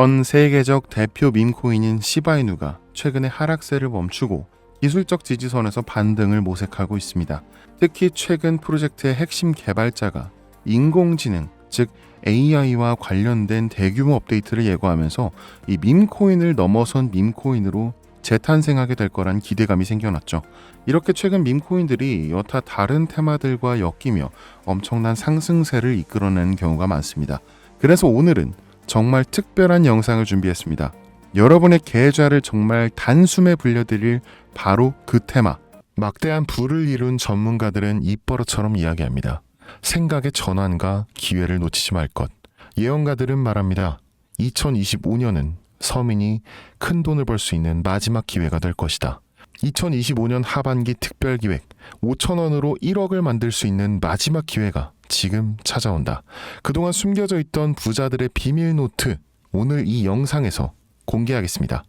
전 세계적 대표 밈코인인 시바이누가 최근에 하락세를 멈추고 기술적 지지선에서 반등을 모색하고 있습니다. 특히 최근 프로젝트의 핵심 개발자가 인공지능, 즉 AI와 관련된 대규모 업데이트를 예고하면서 이 밈코인을 넘어선 밈코인으로 재탄생하게 될 거란 기대감이 생겨났죠. 이렇게 최근 밈코인들이 여타 다른 테마들과 엮이며 엄청난 상승세를 이끌어내는 경우가 많습니다. 그래서 오늘은 정말 특별한 영상을 준비했습니다. 여러분의 계좌를 정말 단숨에 불려드릴 바로 그 테마. 막대한 부를 이룬 전문가들은 입버릇처럼 이야기합니다. 생각의 전환과 기회를 놓치지 말 것. 예언가들은 말합니다. 2025년은 서민이 큰 돈을 벌 수 있는 마지막 기회가 될 것이다. 2025년 하반기 특별 기획 5천 원으로 1억을 만들 수 있는 마지막 기회가 지금 찾아온다. 그동안 숨겨져 있던 부자들의 비밀 노트 오늘 이 영상에서 공개하겠습니다.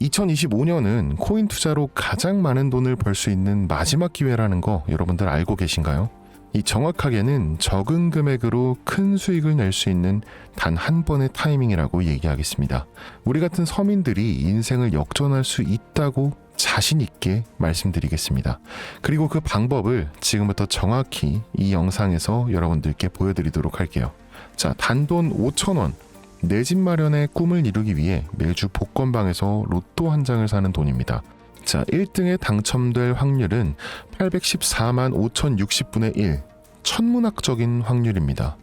(2025년은) 코인 투자로 가장 많은 돈을 벌 수 있는 마지막 기회라는 거 여러분들 알고 계신가요? 이 정확하게는 적은 금액으로 큰 수익을 낼 수 있는 단 한 번의 타이밍이라고 얘기하겠습니다. 우리 같은 서민들이 인생을 역전할 수 있다고 자신 있게 말씀드리겠습니다. 그리고 그 방법을 지금부터 정확히 이 영상에서 여러분들께 보여드리도록 할게요. 자, 단돈 5,000원. 내 집 마련의 꿈을 이루기 위해 매주 복권방에서 로또 한 장을 사는 돈입니다. 자, 1등에 당첨될 확률은 814만 5,060분의 1. 천문학적인 확률입니다.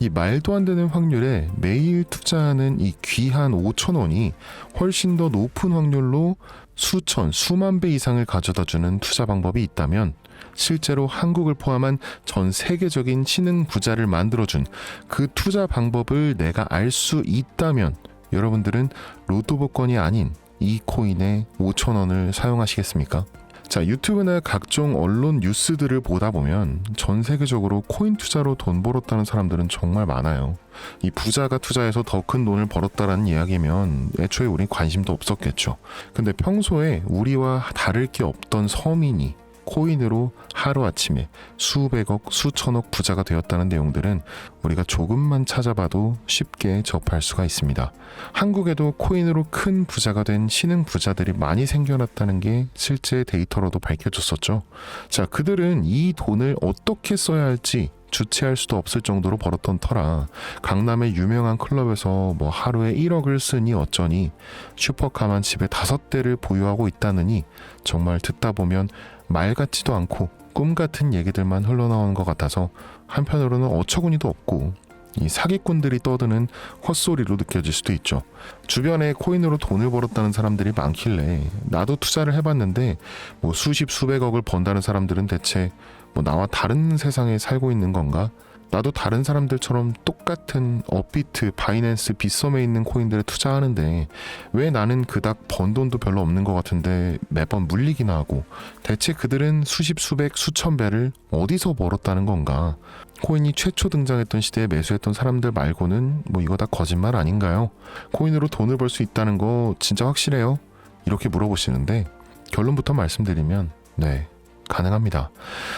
이 말도 안 되는 확률에 매일 투자하는 이 귀한 5천 원이 훨씬 더 높은 확률로 수천, 수만 배 이상을 가져다 주는 투자 방법이 있다면 실제로 한국을 포함한 전 세계적인 신흥 부자를 만들어준 그 투자 방법을 내가 알 수 있다면 여러분들은 로또 복권이 아닌 이 코인에 5천 원을 사용하시겠습니까? 자, 유튜브나 각종 언론 뉴스들을 보다 보면 전 세계적으로 코인 투자로 돈 벌었다는 사람들은 정말 많아요. 이 부자가 투자해서 더 큰 돈을 벌었다라는 이야기면 애초에 우린 관심도 없었겠죠. 근데 평소에 우리와 다를 게 없던 서민이 코인으로 하루아침에 수백억, 수천억 부자가 되었다는 내용들은 우리가 조금만 찾아봐도 쉽게 접할 수가 있습니다. 한국에도 코인으로 큰 부자가 된 신흥 부자들이 많이 생겨났다는 게 실제 데이터로도 밝혀졌었죠. 자, 그들은 이 돈을 어떻게 써야 할지 주체할 수도 없을 정도로 벌었던 터라 강남의 유명한 클럽에서 뭐 하루에 1억을 쓰니 어쩌니 슈퍼카만 집에 다섯 대를 보유하고 있다느니 정말 듣다 보면 말 같지도 않고 꿈 같은 얘기들만 흘러나오는 것 같아서 한편으로는 어처구니도 없고 이 사기꾼들이 떠드는 헛소리로 느껴질 수도 있죠. 주변에 코인으로 돈을 벌었다는 사람들이 많길래 나도 투자를 해봤는데 뭐 수십 수백억을 번다는 사람들은 대체 뭐 나와 다른 세상에 살고 있는 건가? 나도 다른 사람들처럼 똑같은 업비트, 바이낸스, 빗썸에 있는 코인들에 투자하는데 왜 나는 그닥 번 돈도 별로 없는 것 같은데 매번 물리기나 하고 대체 그들은 수십, 수백, 수천 배를 어디서 벌었다는 건가? 코인이 최초 등장했던 시대에 매수했던 사람들 말고는 뭐 이거 다 거짓말 아닌가요? 코인으로 돈을 벌 수 있다는 거 진짜 확실해요? 이렇게 물어보시는데 결론부터 말씀드리면 네. 가능합니다.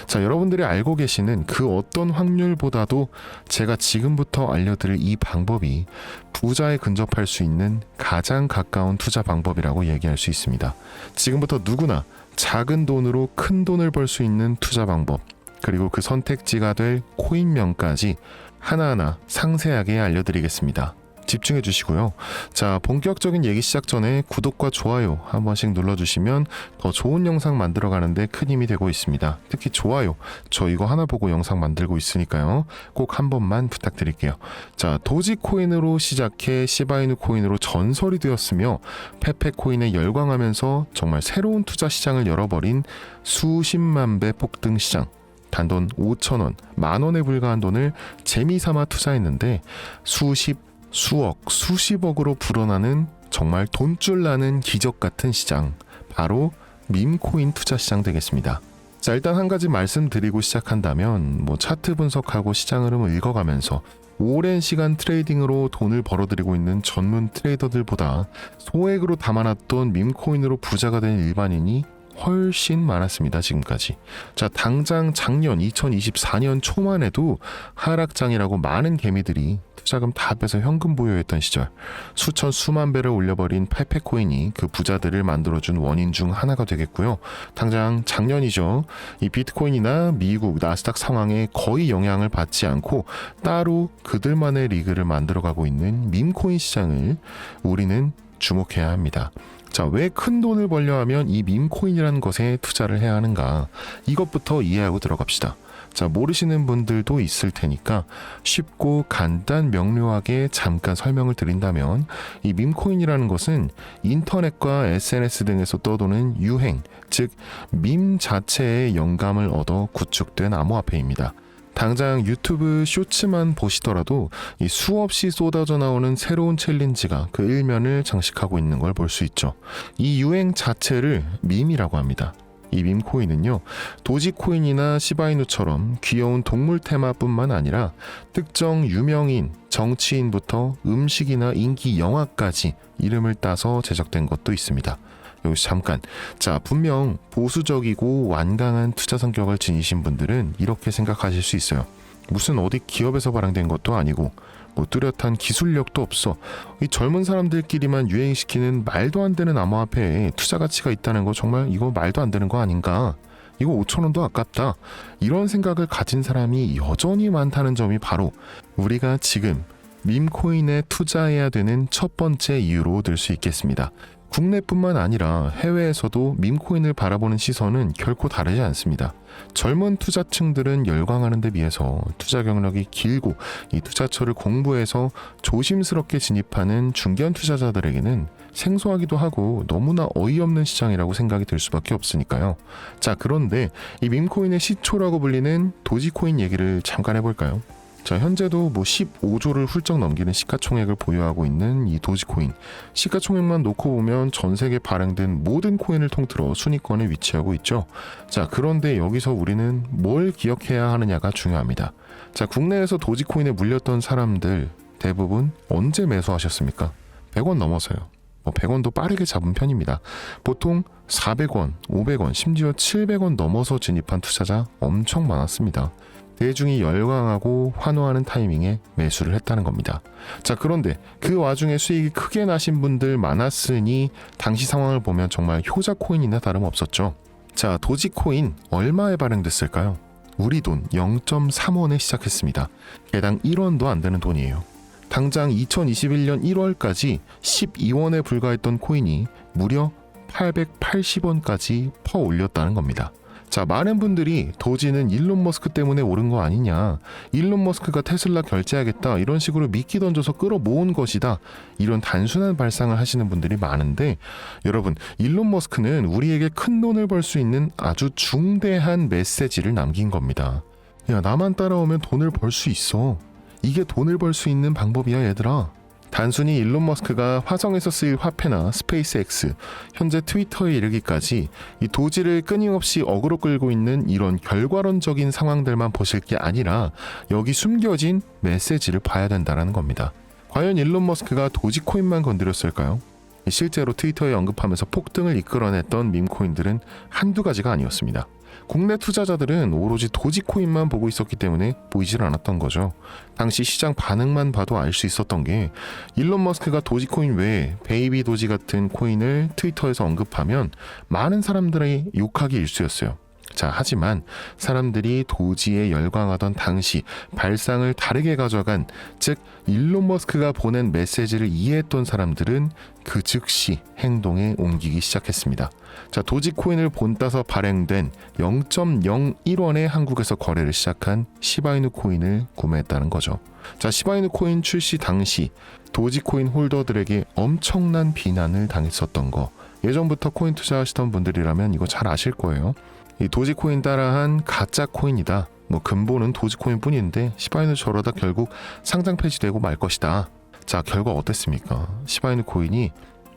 자, 여러분들이 알고 계시는 그 어떤 확률보다도 제가 지금부터 알려드릴 이 방법이 부자에 근접할 수 있는 가장 가까운 투자 방법이라고 얘기할 수 있습니다. 지금부터 누구나 작은 돈으로 큰 돈을 벌 수 있는 투자 방법, 그리고 그 선택지가 될 코인명까지 하나하나 상세하게 알려드리겠습니다. 집중해 주시고요. 자, 본격적인 얘기 시작 전에 구독과 좋아요 한 번씩 눌러주시면 더 좋은 영상 만들어 가는데 큰 힘이 되고 있습니다. 특히 좋아요. 저 이거 하나 보고 영상 만들고 있으니까요. 꼭 한 번만 부탁드릴게요. 자, 도지 코인으로 시작해 시바이누 코인으로 전설이 되었으며 페페 코인에 열광하면서 정말 새로운 투자 시장을 열어버린 수십만 배 폭등 시장. 단돈 5천 원, 만 원에 불과한 돈을 재미삼아 투자했는데 수십, 수억, 수십억으로 불어나는 정말 돈줄 나는 기적 같은 시장. 바로 밈코인 투자 시장 되겠습니다. 자, 일단 한 가지 말씀드리고 시작한다면, 뭐, 차트 분석하고 시장 흐름을 읽어가면서 오랜 시간 트레이딩으로 돈을 벌어들이고 있는 전문 트레이더들보다 소액으로 담아놨던 밈코인으로 부자가 된 일반인이 훨씬 많았습니다. 지금까지. 자, 당장 작년 2024년 초만 해도 하락장이라고 많은 개미들이 투자금 다 빼서 현금 보유했던 시절 수천 수만 배를 올려버린 페페코인이 그 부자들을 만들어준 원인 중 하나가 되겠고요. 당장 작년이죠. 이 비트코인이나 미국 나스닥 상황에 거의 영향을 받지 않고 따로 그들만의 리그를 만들어가고 있는 밈코인 시장을 우리는 주목해야 합니다. 자, 왜 큰 돈을 벌려 하면 이 밈코인이라는 것에 투자를 해야 하는가? 이것부터 이해하고 들어갑시다. 자, 모르시는 분들도 있을 테니까 쉽고 간단 명료하게 잠깐 설명을 드린다면 이 밈코인이라는 것은 인터넷과 SNS 등에서 떠도는 유행, 즉 밈 자체의 영감을 얻어 구축된 암호화폐입니다. 당장 유튜브 쇼츠만 보시더라도 이 수없이 쏟아져 나오는 새로운 챌린지가 그 일면을 장식하고 있는 걸 볼 수 있죠. 이 유행 자체를 밈이라고 합니다. 이 밈코인은요, 도지코인이나 시바이누처럼 귀여운 동물 테마뿐만 아니라 특정 유명인, 정치인부터 음식이나 인기 영화까지 이름을 따서 제작된 것도 있습니다. 여기서 잠깐. 자, 분명 보수적이고 완강한 투자 성격을 지니신 분들은 이렇게 생각하실 수 있어요. 무슨 어디 기업에서 발행된 것도 아니고 뭐 뚜렷한 기술력도 없어. 이 젊은 사람들끼리만 유행시키는 말도 안 되는 암호화폐에 투자 가치가 있다는 거 정말 이거 말도 안 되는 거 아닌가? 이거 5천 원도 아깝다. 이런 생각을 가진 사람이 여전히 많다는 점이 바로 우리가 지금 밈코인에 투자해야 되는 첫 번째 이유로 들 수 있겠습니다. 국내뿐만 아니라 해외에서도 밈코인을 바라보는 시선은 결코 다르지 않습니다. 젊은 투자층들은 열광하는 데 비해서 투자 경력이 길고 이 투자처를 공부해서 조심스럽게 진입하는 중견 투자자들에게는 생소하기도 하고 너무나 어이없는 시장이라고 생각이 들 수밖에 없으니까요. 자, 그런데 이 밈코인의 시초라고 불리는 도지코인 얘기를 잠깐 해볼까요? 자, 현재도 뭐 15조를 훌쩍 넘기는 시가총액을 보유하고 있는 이 도지코인. 시가총액만 놓고 보면 전 세계 발행된 모든 코인을 통틀어 순위권에 위치하고 있죠. 자, 그런데 여기서 우리는 뭘 기억해야 하느냐가 중요합니다. 자, 국내에서 도지코인에 물렸던 사람들 대부분 언제 매수하셨습니까? 100원 넘어서요. 뭐 100원도 빠르게 잡은 편입니다. 보통 400원, 500원, 심지어 700원 넘어서 진입한 투자자 엄청 많았습니다. 대중이 열광하고 환호하는 타이밍에 매수를 했다는 겁니다. 자, 그런데 그 와중에 수익이 크게 나신 분들 많았으니 당시 상황을 보면 정말 효자 코인이나 다름없었죠. 자, 도지코인 얼마에 발행됐을까요? 우리 돈 0.3원에 시작했습니다. 개당 1원도 안 되는 돈이에요. 당장 2021년 1월까지 12원에 불과했던 코인이 무려 880원까지 퍼 올렸다는 겁니다. 자, 많은 분들이 도지는 일론 머스크 때문에 오른 거 아니냐. 일론 머스크가 테슬라 결제하겠다. 이런 식으로 미끼 던져서 끌어모은 것이다. 이런 단순한 발상을 하시는 분들이 많은데, 여러분, 일론 머스크는 우리에게 큰 돈을 벌 수 있는 아주 중대한 메시지를 남긴 겁니다. 야, 나만 따라오면 돈을 벌 수 있어. 이게 돈을 벌 수 있는 방법이야, 얘들아. 단순히 일론 머스크가 화성에서 쓰일 화폐나 스페이스X, 현재 트위터에 이르기까지 이 도지를 끊임없이 어그로 끌고 있는 이런 결과론적인 상황들만 보실 게 아니라 여기 숨겨진 메시지를 봐야 된다는 겁니다. 과연 일론 머스크가 도지코인만 건드렸을까요? 실제로 트위터에 언급하면서 폭등을 이끌어냈던 밈코인들은 한두 가지가 아니었습니다. 국내 투자자들은 오로지 도지코인만 보고 있었기 때문에 보이질 않았던 거죠. 당시 시장 반응만 봐도 알 수 있었던 게 일론 머스크가 도지코인 외에 베이비 도지 같은 코인을 트위터에서 언급하면 많은 사람들의 욕하기 일쑤였어요. 자, 하지만 사람들이 도지에 열광하던 당시 발상을 다르게 가져간 즉 일론 머스크가 보낸 메시지를 이해했던 사람들은 그 즉시 행동에 옮기기 시작했습니다. 자, 도지코인을 본따서 발행된 0.01원에 한국에서 거래를 시작한 시바이누 코인을 구매했다는 거죠. 자, 시바이누 코인 출시 당시 도지코인 홀더들에게 엄청난 비난을 당했었던 거. 예전부터 코인 투자하시던 분들이라면 이거 잘 아실 거예요. 이 도지코인 따라한 가짜 코인이다. 뭐 근본은 도지코인 뿐인데 시바이누 저러다 결국 상장 폐지되고 말 것이다. 자, 결과 어땠습니까? 시바이누 코인이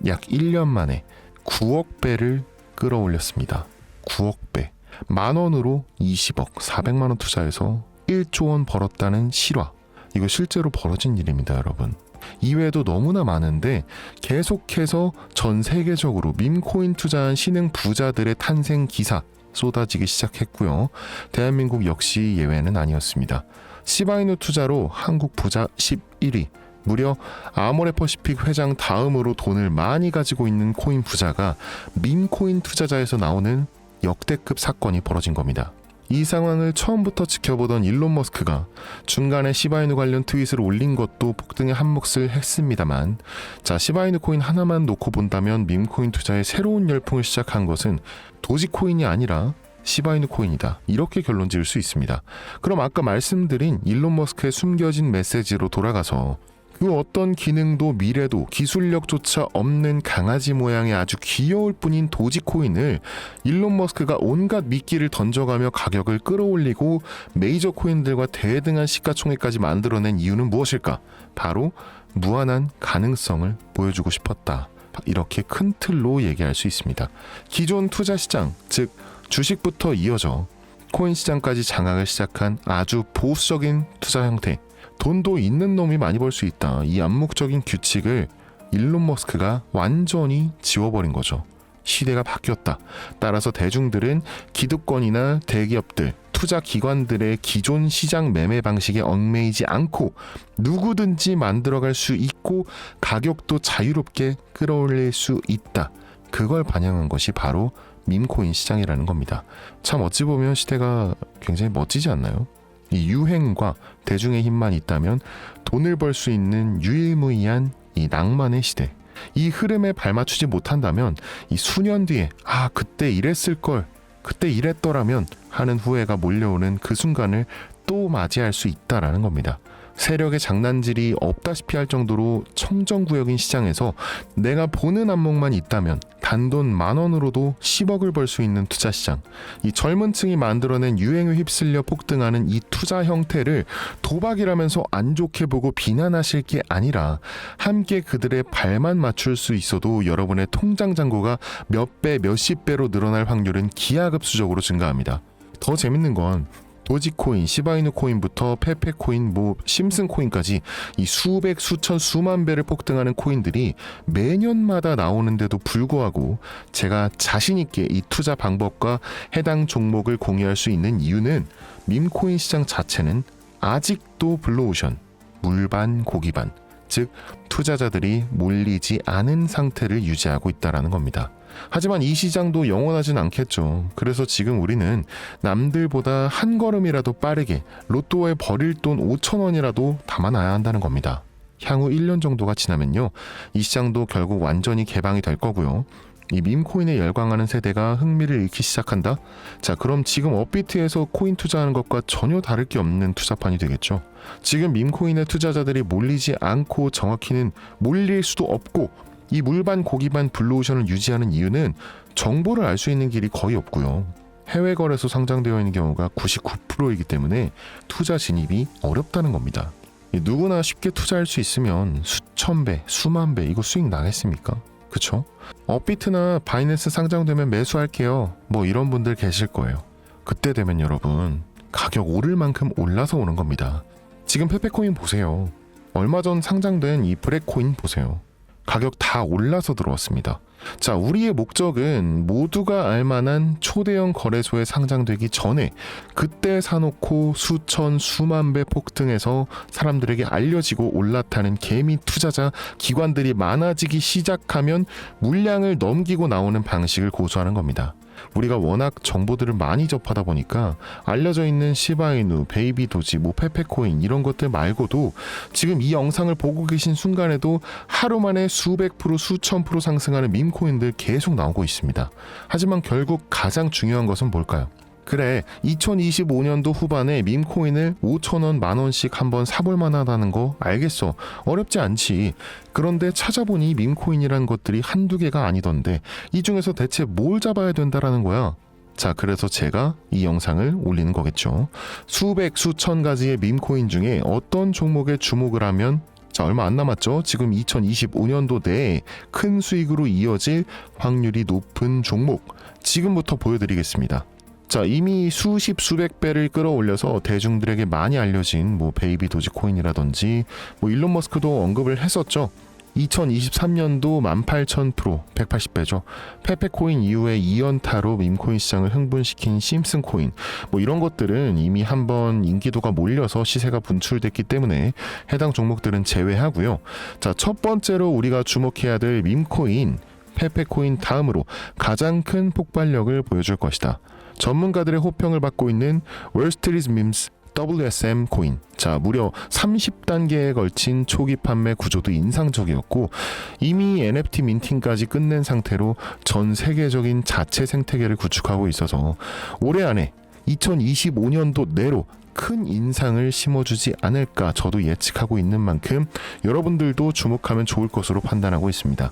약 1년 만에 9억 배를 끌어올렸습니다. 9억 배. 만 원으로 20억, 400만 원 투자해서 1조 원 벌었다는 실화. 이거 실제로 벌어진 일입니다, 여러분. 이외에도 너무나 많은데 계속해서 전 세계적으로 밈코인 투자한 신흥 부자들의 탄생 기사 쏟아지기 시작했고요. 대한민국 역시 예외는 아니었습니다. 시바이누 투자로 한국 부자 11위, 무려 아모레퍼시픽 회장 다음으로 돈을 많이 가지고 있는 코인 부자가 밈코인 투자자에서 나오는 역대급 사건이 벌어진 겁니다. 이 상황을 처음부터 지켜보던 일론 머스크가 중간에 시바이누 관련 트윗을 올린 것도 폭등의 한 몫을 했습니다만 자 시바이누 코인 하나만 놓고 본다면 밈코인 투자의 새로운 열풍을 시작한 것은 도지코인이 아니라 시바이누 코인이다. 이렇게 결론 지을 수 있습니다. 그럼 아까 말씀드린 일론 머스크의 숨겨진 메시지로 돌아가서 그 어떤 기능도 미래도 기술력조차 없는 강아지 모양의 아주 귀여울 뿐인 도지코인을 일론 머스크가 온갖 미끼를 던져가며 가격을 끌어올리고 메이저 코인들과 대등한 시가총액까지 만들어낸 이유는 무엇일까? 바로 무한한 가능성을 보여주고 싶었다. 이렇게 큰 틀로 얘기할 수 있습니다. 기존 투자 시장, 즉 주식부터 이어져 코인 시장까지 장악을 시작한 아주 보수적인 투자 형태. 돈도 있는 놈이 많이 벌 수 있다. 이 암묵적인 규칙을 일론 머스크가 완전히 지워버린 거죠. 시대가 바뀌었다. 따라서 대중들은 기득권이나 대기업들, 투자 기관들의 기존 시장 매매 방식에 얽매이지 않고 누구든지 만들어갈 수 있고 가격도 자유롭게 끌어올릴 수 있다. 그걸 반영한 것이 바로 밈코인 시장이라는 겁니다. 참 어찌 보면 시대가 굉장히 멋지지 않나요? 이 유행과 대중의 힘만 있다면 돈을 벌 수 있는 유일무이한 이 낭만의 시대. 이 흐름에 발맞추지 못한다면 이 수년 뒤에 아 그때 이랬을 걸 그때 이랬더라면 하는 후회가 몰려오는 그 순간을 또 맞이할 수 있다라는 겁니다. 세력의 장난질이 없다시피 할 정도로 청정구역인 시장에서 내가 보는 안목만 있다면 단돈 만 원으로도 10억을 벌 수 있는 투자 시장. 이 젊은 층이 만들어낸 유행에 휩쓸려 폭등하는 이 투자 형태를 도박이라면서 안 좋게 보고 비난하실 게 아니라 함께 그들의 발만 맞출 수 있어도 여러분의 통장 잔고가 몇 배, 몇십 배로 늘어날 확률은 기하급수적으로 증가합니다. 더 재밌는 건 도지코인, 시바이누 코인부터 페페 코인, 뭐 심슨 코인까지 이 수백, 수천, 수만 배를 폭등하는 코인들이 매년마다 나오는데도 불구하고 제가 자신 있게 이 투자 방법과 해당 종목을 공유할 수 있는 이유는 밈코인 시장 자체는 아직도 블루오션, 물반 고기반, 즉 투자자들이 몰리지 않은 상태를 유지하고 있다라는 겁니다. 하지만 이 시장도 영원하진 않겠죠. 그래서 지금 우리는 남들보다 한 걸음이라도 빠르게 로또에 버릴 돈 5천 원이라도 담아놔야 한다는 겁니다. 향후 1년 정도가 지나면요. 이 시장도 결국 완전히 개방이 될 거고요. 이 밈코인에 열광하는 세대가 흥미를 잃기 시작한다? 자, 그럼 지금 업비트에서 코인 투자하는 것과 전혀 다를 게 없는 투자판이 되겠죠. 지금 밈코인의 투자자들이 몰리지 않고 정확히는 몰릴 수도 없고 이 물반 고기반 블루오션을 유지하는 이유는 정보를 알 수 있는 길이 거의 없고요. 해외 거래소 상장되어 있는 경우가 99%이기 때문에 투자 진입이 어렵다는 겁니다. 누구나 쉽게 투자할 수 있으면 수천 배, 수만 배 이거 수익 나겠습니까? 그쵸? 업비트나 바이낸스 상장되면 매수할게요. 뭐 이런 분들 계실 거예요. 그때 되면 여러분 가격 오를 만큼 올라서 오는 겁니다. 지금 페페코인 보세요. 얼마 전 상장된 이 브레코인 보세요. 가격 다 올라서 들어왔습니다. 자, 우리의 목적은 모두가 알만한 초대형 거래소에 상장되기 전에 그때 사놓고 수천, 수만 배 폭등해서 사람들에게 알려지고 올라타는 개미 투자자 기관들이 많아지기 시작하면 물량을 넘기고 나오는 방식을 고수하는 겁니다. 우리가 워낙 정보들을 많이 접하다 보니까 알려져 있는 시바이누, 베이비 도지, 뭐 페페코인 이런 것들 말고도 지금 이 영상을 보고 계신 순간에도 하루 만에 수백 프로, 수천 프로 상승하는 밈코인들 계속 나오고 있습니다. 하지만 결국 가장 중요한 것은 뭘까요? 그래 2025년도 후반에 밈코인을 5천원 만원씩 한번 사볼 만하다는 거 알겠어 어렵지 않지 그런데 찾아보니 밈코인이란 것들이 한두 개가 아니던데 이 중에서 대체 뭘 잡아야 된다라는 거야 자 그래서 제가 이 영상을 올리는 거겠죠 수백 수천 가지의 밈코인 중에 어떤 종목에 주목을 하면 자, 얼마 안 남았죠? 지금 2025년도 내에 큰 수익으로 이어질 확률이 높은 종목 지금부터 보여드리겠습니다. 자 이미 수십 수백 배를 끌어올려서 대중들에게 많이 알려진 뭐 베이비 도지코인이라든지 뭐 일론 머스크도 언급을 했었죠. 2023년도 18,000% 180배죠. 페페코인 이후에 2연타로 밈코인 시장을 흥분시킨 심슨코인 뭐 이런 것들은 이미 한번 인기도가 몰려서 시세가 분출됐기 때문에 해당 종목들은 제외하고요. 자, 첫 번째로 우리가 주목해야 될 밈코인 페페코인 다음으로 가장 큰 폭발력을 보여줄 것이다. 전문가들의 호평을 받고 있는 월스트리트 밈스 WSM 코인. 자, 무려 30단계에 걸친 초기 판매 구조도 인상적이었고 이미 NFT 민팅까지 끝낸 상태로 전 세계적인 자체 생태계를 구축하고 있어서 올해 안에 2025년도 내로 큰 인상을 심어주지 않을까 저도 예측하고 있는 만큼 여러분들도 주목하면 좋을 것으로 판단하고 있습니다.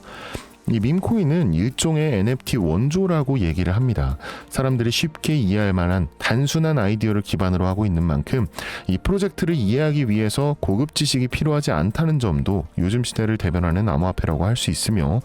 이 밈코인은 일종의 NFT 원조라고 얘기를 합니다. 사람들이 쉽게 이해할 만한 단순한 아이디어를 기반으로 하고 있는 만큼 이 프로젝트를 이해하기 위해서 고급 지식이 필요하지 않다는 점도 요즘 시대를 대변하는 암호화폐라고 할 수 있으며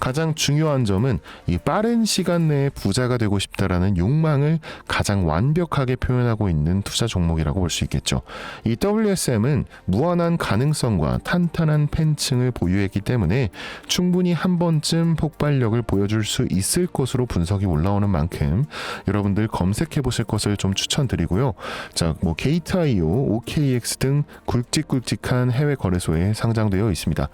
가장 중요한 점은 이 빠른 시간 내에 부자가 되고 싶다라는 욕망을 가장 완벽하게 표현하고 있는 투자 종목이라고 볼 수 있겠죠. 이 WSM은 무한한 가능성과 탄탄한 팬층을 보유했기 때문에 충분히 한번 쯤 폭발력을 보여줄 수 있을 것으로 분석이 올라오는 만큼 여러분들 검색해 보실 것을 좀 추천드리고요. 자, 뭐 게이트.io, OKX 등 굵직굵직한 해외 거래소에 상장되어 있습니다.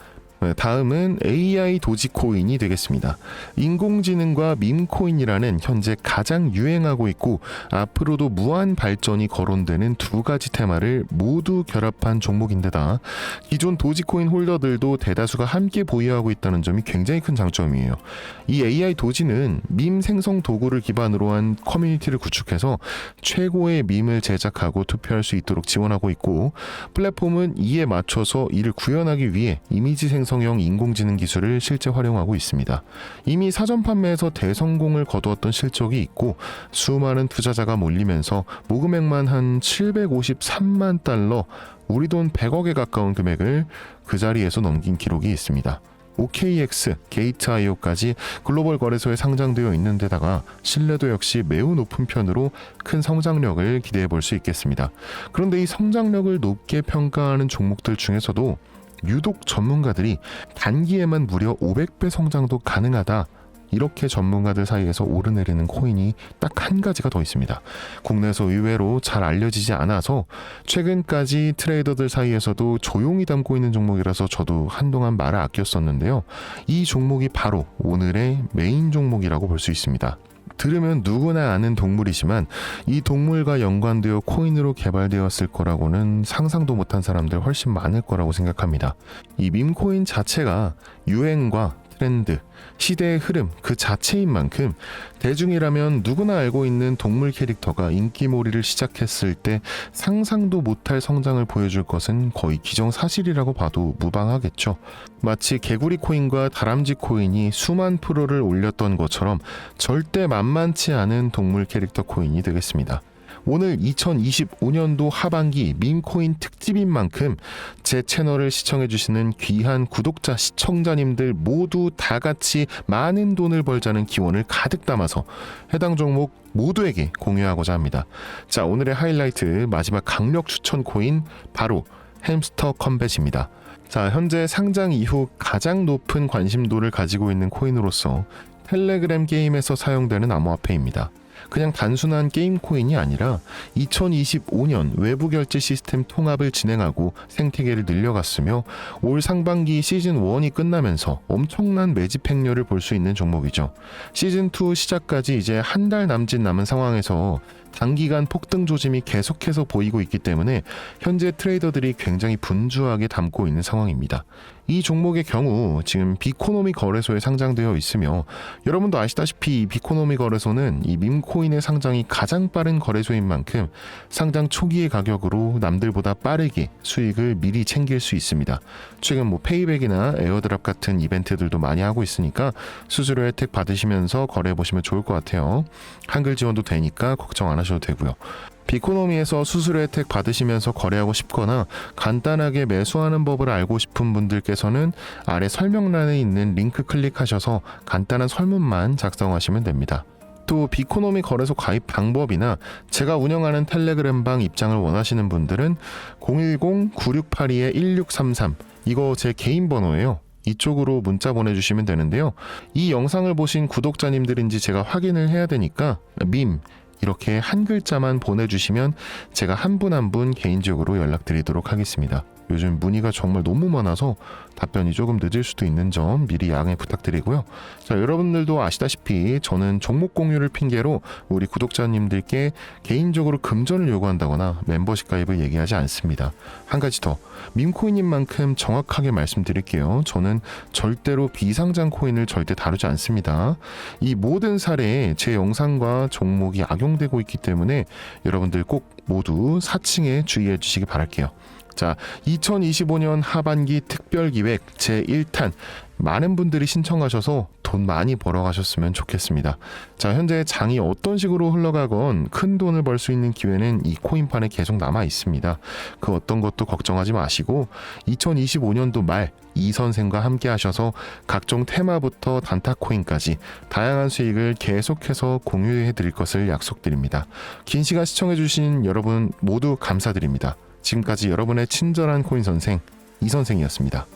네, 다음은 AI 도지코인이 되겠습니다. 인공지능과 밈코인이라는 현재 가장 유행하고 있고 앞으로도 무한 발전이 거론되는 두 가지 테마를 모두 결합한 종목인데다 기존 도지코인 홀더들도 대다수가 함께 보유하고 있다는 점이 굉장히 큰 장점이에요. 이 AI 도지는 밈 생성 도구를 기반으로 한 커뮤니티를 구축해서 최고의 밈을 제작하고 투표할 수 있도록 지원하고 있고 플랫폼은 이에 맞춰서 이를 구현하기 위해 이미지 생성 형 인공지능 기술을 실제 활용하고 있습니다. 이미 사전 판매에서 대성공을 거두었던 실적이 있고 수많은 투자자가 몰리면서 모금액만 한 753만 달러, 우리 돈 100억에 가까운 금액을 그 자리에서 넘긴 기록이 있습니다. OKX, 게이트.io까지 글로벌 거래소에 상장되어 있는 데다가 신뢰도 역시 매우 높은 편으로 큰 성장력을 기대해 볼 수 있겠습니다. 그런데 이 성장력을 높게 평가하는 종목들 중에서도 유독 전문가들이 단기에만 무려 500배 성장도 가능하다. 이렇게 전문가들 사이에서 오르내리는 코인이 딱 한 가지가 더 있습니다. 국내에서 의외로 잘 알려지지 않아서 최근까지 트레이더들 사이에서도 조용히 담고 있는 종목이라서 저도 한동안 말을 아꼈었는데요. 이 종목이 바로 오늘의 메인 종목이라고 볼 수 있습니다. 들으면 누구나 아는 동물이지만 이 동물과 연관되어 코인으로 개발되었을 거라고는 상상도 못한 사람들 훨씬 많을 거라고 생각합니다. 이 밈코인 자체가 유행과 트렌드, 시대의 흐름 그 자체인 만큼 대중이라면 누구나 알고 있는 동물 캐릭터가 인기몰이를 시작했을 때 상상도 못할 성장을 보여줄 것은 거의 기정사실이라고 봐도 무방하겠죠. 마치 개구리 코인과 다람쥐 코인이 수만 프로를 올렸던 것처럼 절대 만만치 않은 동물 캐릭터 코인이 되겠습니다. 오늘 2025년도 하반기 밈코인 특집인 만큼 제 채널을 시청해주시는 귀한 구독자, 시청자님들 모두 다 같이 많은 돈을 벌자는 기원을 가득 담아서 해당 종목 모두에게 공유하고자 합니다. 자, 오늘의 하이라이트 마지막 강력 추천 코인 바로 햄스터 컴뱃입니다. 자, 현재 상장 이후 가장 높은 관심도를 가지고 있는 코인으로서 텔레그램 게임에서 사용되는 암호화폐입니다. 그냥 단순한 게임 코인이 아니라 2025년 외부 결제 시스템 통합을 진행하고 생태계를 늘려갔으며 올 상반기 시즌 1이 끝나면서 엄청난 매집 행렬을 볼 수 있는 종목이죠. 시즌 2 시작까지 이제 한 달 남짓 남은 상황에서 단기간 폭등 조짐이 계속해서 보이고 있기 때문에 현재 트레이더들이 굉장히 분주하게 담고 있는 상황입니다. 이 종목의 경우 지금 비코노미 거래소에 상장되어 있으며 여러분도 아시다시피 비코노미 거래소는 이 밈코인의 상장이 가장 빠른 거래소인 만큼 상장 초기의 가격으로 남들보다 빠르게 수익을 미리 챙길 수 있습니다. 최근 뭐 페이백이나 에어드랍 같은 이벤트들도 많이 하고 있으니까 수수료 혜택 받으시면서 거래해 보시면 좋을 것 같아요. 한글 지원도 되니까 걱정 안 하셔도 되고요. 비코노미에서 수수료 혜택 받으시면서 거래하고 싶거나 간단하게 매수하는 법을 알고 싶은 분들께서는 아래 설명란에 있는 링크 클릭하셔서 간단한 설문만 작성하시면 됩니다. 또 비코노미 거래소 가입 방법이나 제가 운영하는 텔레그램 방 입장을 원하시는 분들은 010-9682-1633 이거 제 개인 번호예요. 이쪽으로 문자 보내주시면 되는데요. 이 영상을 보신 구독자님들인지 제가 확인을 해야 되니까 밈 이렇게 한 글자만 보내주시면 제가 한 분 한 분 개인적으로 연락드리도록 하겠습니다. 요즘 문의가 정말 너무 많아서 답변이 조금 늦을 수도 있는 점 미리 양해 부탁드리고요. 자, 여러분들도 아시다시피 저는 종목 공유를 핑계로 우리 구독자님들께 개인적으로 금전을 요구한다거나 멤버십 가입을 얘기하지 않습니다. 한 가지 더, 밈코인님만큼 정확하게 말씀드릴게요. 저는 절대로 비상장 코인을 절대 다루지 않습니다. 이 모든 사례에 제 영상과 종목이 악용되고 있기 때문에 여러분들 꼭 모두 사칭에 주의해 주시기 바랄게요. 자, 2025년 하반기 특별 기획 제 1탄 많은 분들이 신청하셔서 돈 많이 벌어가셨으면 좋겠습니다. 자, 현재 장이 어떤 식으로 흘러가건 큰 돈을 벌 수 있는 기회는 이 코인판에 계속 남아 있습니다. 그 어떤 것도 걱정하지 마시고 2025년도 말 이 선생과 함께 하셔서 각종 테마부터 단타 코인까지 다양한 수익을 계속해서 공유해 드릴 것을 약속드립니다. 긴 시간 시청해 주신 여러분 모두 감사드립니다. 지금까지 여러분의 친절한 코인 선생 이 선생이었습니다.